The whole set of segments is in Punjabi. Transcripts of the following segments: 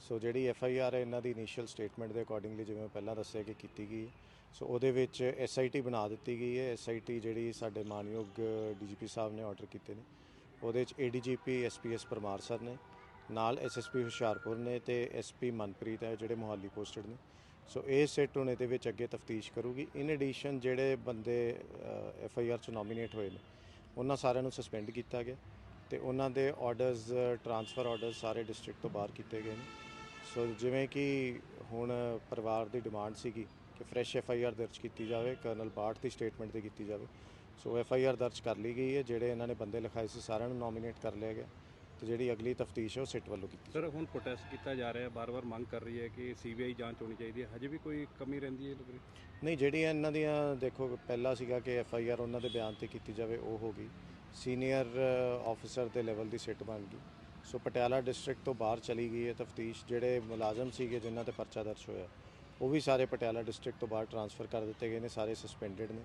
ਸੋ ਜਿਹੜੀ ਐਫ ਆਈ ਆਰ ਹੈ, ਇਹਨਾਂ ਦੀ ਇਨੀਸ਼ੀਅਲ ਸਟੇਟਮੈਂਟ ਦੇ ਅਕੋਰਡਿੰਗਲੀ ਜਿਵੇਂ ਮੈਂ ਪਹਿਲਾਂ ਦੱਸਿਆ ਕਿ ਕੀਤੀ ਗਈ। ਹੈ। ਸੋ ਉਹਦੇ ਵਿੱਚ ਐਸ ਆਈ ਟੀ ਬਣਾ ਦਿੱਤੀ ਗਈ ਹੈ। ਐਸ ਆਈ ਟੀ ਜਿਹੜੀ ਸਾਡੇ ਮਾਨਯੋਗ ਡੀਜੀਪੀ ਸਾਹਿਬ ਨੇ ਆਰਡਰ ਕੀਤੇ ਨੇ। ਉਹਦੇ ਚ ਏਡੀਜੀਪੀ ਐਸਪੀਐਸ ਪਰਮਾਰ ਸਰ ਨੇ। ਨਾਲ ਐਸਐਸਪੀ ਹੁਸ਼ਿਆਰਪੁਰ ਨੇ ਤੇ ਐਸਪੀ ਮਨਪ੍ਰੀਤ ਹੈ, ਜਿਹੜੇ ਮੁਹਾਲੀ ਪੋਸਟਡ ਨੇ। ਸੋ ਇਹ ਸੈੱਟ ਹੁਣ ਇਹਦੇ ਵਿੱਚ ਅੱਗੇ ਤਫਤੀਸ਼ ਕਰੂਗੀ। ਇਨ ਐਡੀਸ਼ਨ ਜਿਹੜੇ ਬੰਦੇ ਐਫ ਆਈ ਆਰ ਚ ਨੋਮੀਨੇਟ ਹੋਏ ਨੇ, ਉਹਨਾਂ ਸਾਰਿਆਂ ਨੂੰ ਸਸਪੈਂਡ ਕੀਤਾ ਗਿਆ। ਤੇ ਉਹਨਾਂ ਦੇ ਆਰਡਰਸ ਟਰਾਂਸਫਰ ਆਰਡਰਸ ਸਾਰੇ ਡਿਸਟ੍ਰਿਕਟ ਤੋਂ ਬਾਹਰ ਕੀਤੇ ਗਏ ਨੇ। ਸੋ ਜਿਵੇਂ ਕਿ ਹੁਣ ਪਰਿਵਾਰ ਦੀ ਡਿਮਾਂਡ ਸੀਗੀ ਕਿ ਫਰੈਸ਼ ਐਫ ਆਈ ਆਰ ਦਰਜ ਕੀਤੀ ਜਾਵੇ ਕਰਨਲ ਬਾਠ ਦੀ ਸਟੇਟਮੈਂਟ ਤੇ ਕੀਤੀ ਜਾਵੇ। ਸੋ ਐਫ ਆਈ ਆਰ ਦਰਜ ਕਰ ਲਈ ਗਈ ਹੈ ਜਿਹੜੇ ਇਹਨਾਂ ਨੇ ਬੰਦੇ ਲਿਖਾਏ ਸੀ ਸਾਰਿਆਂ ਨੂੰ ਨੋਮੀਨੇਟ ਕਰ ਲਿਆ ਗਿਆ ਤੇ ਜਿਹੜੀ ਅਗਲੀ ਤਫਤੀਸ਼ ਹੈ ਉਹ ਸਿੱਟ ਵੱਲੋਂ ਕੀਤੀ ਸਰ ਹੁਣ ਪ੍ਰੋਟੈਸਟ ਕੀਤਾ ਜਾ ਰਿਹਾ ਹੈ ਬਾਰ-ਬਾਰ ਮੰਗ ਕਰ ਰਹੀ ਹੈ ਕਿ ਸੀਬੀਆਈ ਜਾਂਚ ਹੋਣੀ ਚਾਹੀਦੀ ਹੈ। ਹਜੇ ਵੀ ਕੋਈ ਕਮੀ ਰਹਿੰਦੀ ਹੈ ਲੱਗ ਰਹੀ ਨਹੀਂ ਜਿਹੜੀਆਂ ਇਹਨਾਂ ਦੀਆਂ ਦੇਖੋ ਪਹਿਲਾ ਸੀਗਾ ਕਿ ਐਫ ਆਈ ਆਰ ਉਹਨਾਂ ਦੇ ਬਿਆਨ ਤੇ ਕੀਤੀ ਜਾਵੇ ਉਹ ਹੋ ਗਈ। ਸੀਨੀਅਰ ਆਫੀਸਰ ਦੇ ਲੈਵਲ ਦੀ ਸਿੱਟ ਬਣ ਗਈ। ਸੋ ਪਟਿਆਲਾ ਡਿਸਟ੍ਰਿਕਟ ਤੋਂ ਬਾਹਰ ਚਲੀ ਗਈ ਹੈ ਤਫਤੀਸ਼ ਜਿਹੜੇ ਮੁਲਾਜ਼ਮ ਸੀਗੇ ਜਿਨ੍ਹਾਂ ਤੇ ਪਰਚਾ ਦਰਜ ਹੋਇਆ ਉਹ ਵੀ ਸਾਰੇ ਪਟਿਆਲਾ ਡਿਸਟ੍ਰਿਕਟ ਤੋਂ ਬਾਹਰ ਟਰਾਂਸਫਰ ਕਰ ਦਿੱਤੇ ਗਏ ਨੇ ਸਾਰੇ ਸਸਪੈਂਡਡ ਨੇ।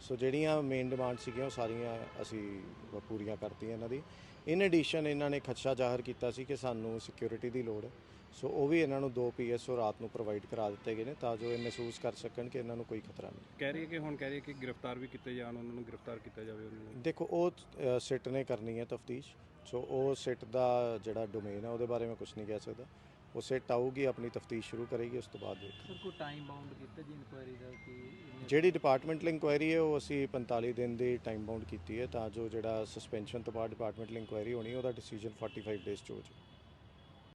ਸੋ ਜਿਹੜੀਆਂ ਮੇਨ ਡਿਮਾਂਡ ਸੀਗੀਆਂ ਉਹ ਸਾਰੀਆਂ ਅਸੀਂ ਪੂਰੀਆਂ ਕਰਤੀਆਂ ਇਹਨਾਂ ਦੀ। ਇਨ ਐਡੀਸ਼ਨ ਇਹਨਾਂ ਨੇ ਖਦਸ਼ਾ ਜ਼ਾਹਰ ਕੀਤਾ ਸੀ ਕਿ ਸਾਨੂੰ ਸਿਕਿਉਰਿਟੀ ਦੀ ਲੋੜ ਹੈ। ਸੋ ਉਹ ਵੀ ਇਹਨਾਂ ਨੂੰ ਦੋ ਪੀਐਸਓ ਰਾਤ ਨੂੰ ਪ੍ਰੋਵਾਈਡ ਕਰਾ ਦਿੱਤੇ ਗਏ ਨੇ ਤਾਂ ਜੋ ਇਹ ਮਹਿਸੂਸ ਕਰ ਸਕਣ ਕਿ ਇਹਨਾਂ ਨੂੰ ਕੋਈ ਖਤਰਾ ਨਹੀਂ। ਕਹਿ ਰਹੀ ਹੈ ਕਿ ਹੁਣ ਕਹਿ ਰਹੀ ਹੈ ਕਿ ਗ੍ਰਿਫਤਾਰ ਵੀ ਕੀਤੇ ਜਾਣ ਉਹਨਾਂ ਨੂੰ ਗ੍ਰਿਫਤਾਰ ਕੀਤਾ ਜਾਵੇ ਉਹਨਾਂ ਨੂੰ। ਦੇਖੋ ਉਹ ਸਿੱਟ ਨੇ ਕਰਨੀ ਹੈ ਤਫਤੀਸ਼। ਸੋ ਉਹ ਸਿੱਟ ਦਾ ਜਿਹੜਾ ਡੋਮੇਨ ਹੈ ਉਹਦੇ ਬਾਰੇ ਮੈਂ ਕੁਝ ਨਹੀਂ ਕਹਿ ਸਕਦਾ। ਉਹ ਸਿੱਟ ਆਊਗੀ ਆਪਣੀ ਤਫਤੀਸ਼ ਸ਼ੁਰੂ ਕਰੇਗੀ ਉਸ ਤੋਂ ਬਾਅਦ ਦੇਖ ਸਰ ਕੋਈ ਟਾਈਮ ਬਾਉਂਡ ਕੀਤਾ ਜੀ ਇਨਕੁਆਇਰੀ ਦਾ ਕਿ ਜਿਹੜੀ ਡਿਪਾਰਟਮੈਂਟਲ ਇਨਕੁਆਇਰੀ ਹੈ ਉਹ ਅਸੀਂ 45 ਦਿਨ ਦੀ ਟਾਈਮ ਬਾਉਂਡ ਕੀਤੀ ਹੈ ਤਾਂ ਜੋ ਜਿਹੜਾ ਸਸਪੈਂਸ਼ਨ ਤੋਂ ਬਾਅਦ ਡਿਪਾਰਟਮੈਂਟਲ ਇਨਕੁਆਇਰੀ ਹੋਣੀ ਉਹਦਾ ਡਿਸੀਜਨ 45 ਡੇਜ਼ ਚ ਹੋ ਜਾਵੇ।